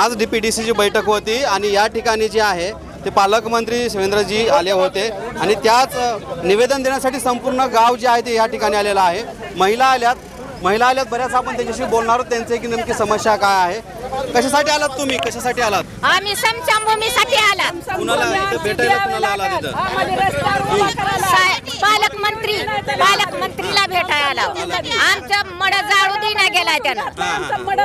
आज D P D सीची बैठक होती आणि या ठिकाणी जे आहे ते पालकमंत्री शिवेंद्रजी आले होते. आणि त्याच निवेदन देण्यासाठी संपूर्ण गाव जे आहे ते या ठिकाणी आलेलं आहे. महिला आल्यात. महिला आल्यात बऱ्याच आपण त्यांच्याशी बोलणार आहोत. त्यांची की नेमकी समस्या काय आहे? कशासाठी आलात तुम्ही? कशासाठी आलात? आम्ही समसंभूमीसाठी आला कुणाला इथं भेटायला कुणाला आलात इथं साहेब, पालकमंत्री पालकमंत्रीला भेटायला आला. आमचं मड जाळू देण्या गेलाय त्यानं.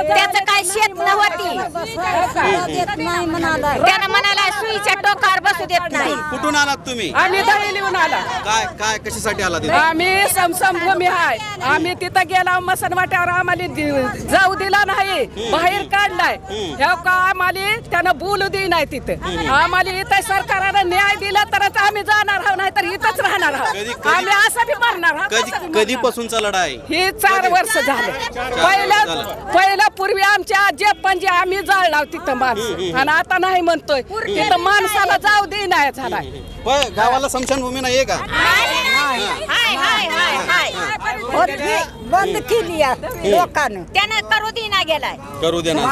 त्याचं काय शेत नव्हती त्यानं म्हणाला सुईच्या टोकावर बसू देत नाही. कुठून आलात तुम्ही? आम्ही दहिलीहून आला. काय काय कशासाठी आलात इथं? आम्ही समसमभूमी आहे आम्ही तिथं गेला मसनवाट्यावर आम्हाला दि- जाऊ दिला नाही. बाहेर काढलाय. ह्या का आम्हाला त्यानं बोलू दे नाही तिथं? आम्हाला इथं सरकारनं न्याय दिला तरच आम्ही जाणार आहोत नाही तर इथंच राहणार कधी- आहोत. कधी- आम्ही असं बी मरणार आहोत, कधी तसं बी मरणार. कधीपासूनचा लढा आहे हे चार वर्ष झाले. पहिलं झालं. पहिलं पूर्वी आमच्या आजी पणजे आम्ही जाळलाव तिथं माणसं आणि आता नाही म्हणतोय तिथं माणसाला जाऊ दे नाही होय गावाला स्मशानभूमी नाही आहे का हाय हाय हाय हाय बंद केली आहे लोकांनी त्यानं करू देना गेलाय करू दे ना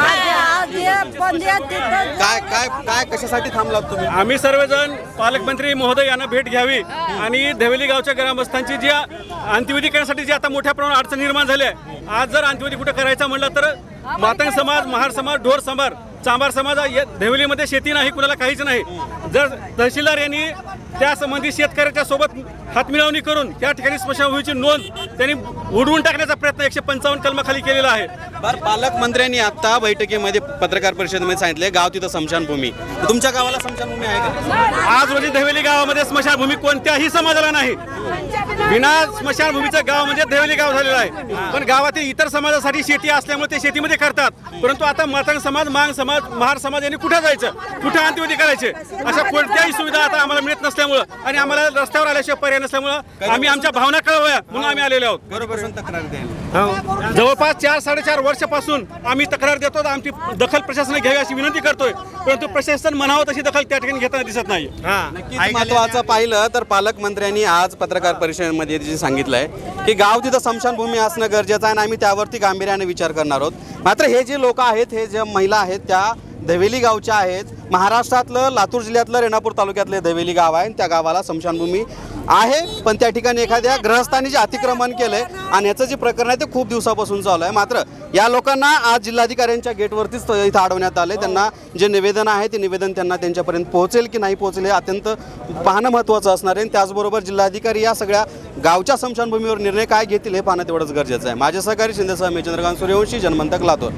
हे काय काय काय कशासाठी थांबलात तुम्ही आम्ही सर्वजण पालकमंत्री महोदय यांना भेट घ्यावी आणि धवेली गावच्या ग्रामस्थांची जी अंत्यविधी करण्यासाठी जी आता मोठ्या प्रमाणात अडचण निर्माण झाली आहे आज जर अंत्यविधी कुठे करायचा म्हणलं तर मातंग समाज महार समाज ढोर समाज चांभार समाज या धवेलीमध्ये शेती नाही कुणाला काहीच नाही. जर तहसीलदार यांनी त्या संबंधित शेतकऱ्याच्या सोबत हातमिळवणी करून त्या ठिकाणी स्मशानभूमीची नोंद त्यांनी उडवून टाकण्याचा प्रयत्न एकशे पंचावन्न कलमाखाली केलेला आहे. बर पालकमंत्र्यांनी आता बैठकीमध्ये पत्रकार परिषदेमध्ये सांगितले गाव तिथं स्मशानभूमी. तुमच्या गावाला स्मशानभूमी आहे का? आज रोजी धवेली गावामध्ये स्मशानभूमी कोणत्याही समाजाला नाही. विना स्मशानभूमीचं गाव म्हणजे धवेली गाव झालेलं आहे. पण गावातील इतर समाजासाठी शेती असल्यामुळे ते शेतीमध्ये करतात. परंतु आता मातंग समाज मांग समाज महार समाज यांनी कुठे जायचं? कुठे अंत्यविधी करायचे? अशा कोणत्याही सुविधा आता आम्हाला मिळत नसल्यामुळं आणि आम्हाला रस्त्यावर आल्याशिवाय पर्याय नसल्यामुळं आम्ही आमच्या भावना कळवूया म्हणून आम्ही आलेलो आहोत. बरोबर तक्रार द्यायला जवळपास चार साडेचार वर्षापासून आम्ही तक्रार देतो आमची दखल प्रशासनाने घ्यावी अशी विनंती करतोय परंतु प्रशासन म्हणावं तशी दखल त्या ठिकाणी घेताना दिसत नाही. नक्कीच महत्वाचं पाहिलं तर पालकमंत्र्यांनी आज पत्रकार परिषदेमध्ये जे सांगितलंय की गाव तिथं स्मशानभूमी असणं गरजेचं आहे आणि आम्ही त्यावरती गांभीर्याने विचार करणार आहोत. मात्र हे जे लोक आहेत हे जे महिला आहेत त्या धवेली गावच्या आहेत. महाराष्ट्रातलं लातूर जिल्ह्यातलं रेणापूर तालुक्यातलं धवेली गाव आहे त्या गावाला स्मशानभूमी आहे. पण त्या ठिकाणी एखाद्या ग्रहस्थानी जे अतिक्रमण केलंय आणि याचं जे प्रकरण आहे ते खूप दिवसापासून चालू आहे. मात्र या लोकांना आज जिल्हाधिकाऱ्यांच्या गेटवरतीच इथं अडवण्यात आले त्यांना जे निवेदन आहे ते निवेदन त्यांना त्यांच्यापर्यंत पोहोचेल की नाही पोहोचेल हे अत्यंत पाहणं महत्त्वाचं असणार आहे. आणि त्याचबरोबर जिल्हाधिकारी या सगळ्या गावच्या स्मशानभूमीवर निर्णय काय घेतील हे पाहणं तेवढंच गरजेचं आहे. माझे सहकारी शिंदेसह मी चंद्रकांत सूर्यवंशी जनमंतक लातूर.